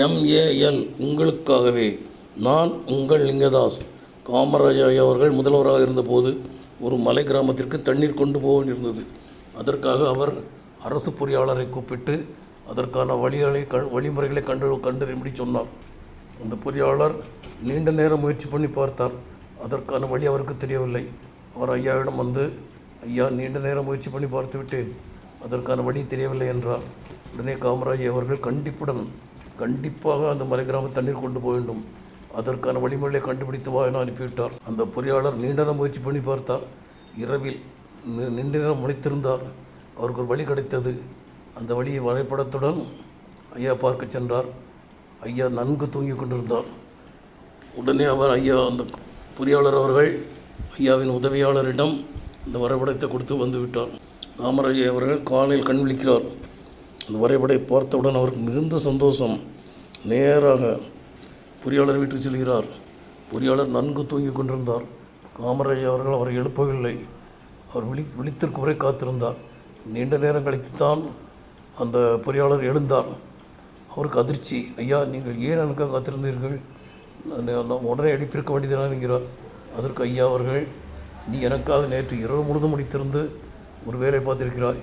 MAL உங்களுக்காகவே நான் உங்கள் லிங்கதாஸ். காமராஜ் ஐயா அவர்கள் முதல்வராக இருந்தபோது ஒரு மலை கிராமத்திற்கு தண்ணீர் கொண்டு போக வேண்டியிருந்தது. அதற்காக அவர் அரசு பொறியாளரை கூப்பிட்டு அதற்கான வழிகளை க வழிமுறைகளை கண்டு கண்டறியும்படி சொன்னார். அந்த பொறியாளர் நீண்ட நேரம் முயற்சி பண்ணி பார்த்தார். அதற்கான வழி அவருக்கு தெரியவில்லை. அவர் ஐயாவிடம் வந்து ஐயா நீண்ட நேரம் முயற்சி பண்ணி பார்த்து விட்டேன். அதற்கான வழி தெரியவில்லை என்றார். உடனே காமராஜ் அவர்கள் கண்டிப்புடன் கண்டிப்பாக அந்த மலை கிராமம் தண்ணீர் கொண்டு போக வேண்டும். அதற்கான வழிமுறைகளை கண்டுபிடித்து வா என அனுப்பிவிட்டார். அந்த பொறியாளர் நீண்ட நேரம் முயற்சி பண்ணி பார்த்தார். இரவில் நி- நீண்ட நேரம் முளைத்திருந்தார். அவருக்கு ஒரு வழி கிடைத்தது. அந்த வழியை வரைபடத்துடன் ஐயா பார்க்க சென்றார். ஐயா நன்கு தூங்கி கொண்டிருந்தார். உடனே அவர் ஐயா அந்த பொறியாளர் அவர்கள் ஐயாவின் உதவியாளரிடம் இந்த வரைபடத்தை கொடுத்து வந்துவிட்டார் ராமராஜ் அவர்கள் காலையில் கண் விழிக்கிறார். அந்த வரைபடை பார்த்தவுடன் அவருக்கு மிகுந்த சந்தோஷம். நேராக பொறியாளர் வீட்டுக்கு செல்கிறார். பொறியாளர் நன்கு தூங்கிக் கொண்டிருந்தார். காமராஜ் அவர்கள் அவரை எழுப்பவில்லை. அவர் விழி விழித்திற்கு வரை காத்திருந்தார். நீண்ட நேரம் கழித்து தான் அந்த பொறியாளர் எழுந்தார். அவருக்கு அதிர்ச்சி. ஐயா நீங்கள் ஏன் எனக்காக காத்திருந்தீர்கள்? நான் உடனே எழுப்பியிருக்க வேண்டியதுதான் என்கிறார். அதற்கு ஐயா அவர்கள் நீ எனக்காக நேற்று இரவு முழுதும் முடித்திருந்து ஒரு வேலை பார்த்திருக்கிறாய்.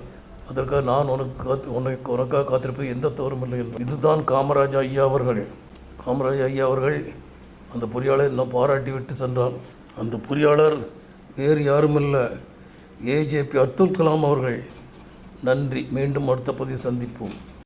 அதற்காக நான் உனக்கு காத்து உனக்கு உனக்காக காத்திருப்பது எந்த தவறும் இல்லை என்று. இதுதான் காமராஜ் ஐயா அவர்கள். காமராஜ் ஐயா அவர்கள் அந்த பொறியாளர் இன்னும் பாராட்டி விட்டு சென்றார். அந்த பொறியாளர் வேறு யாருமில்லை ஏஜேபி அப்துல் கலாம் அவர்கள். நன்றி. மீண்டும் அடுத்த பதிவு சந்திப்போம்.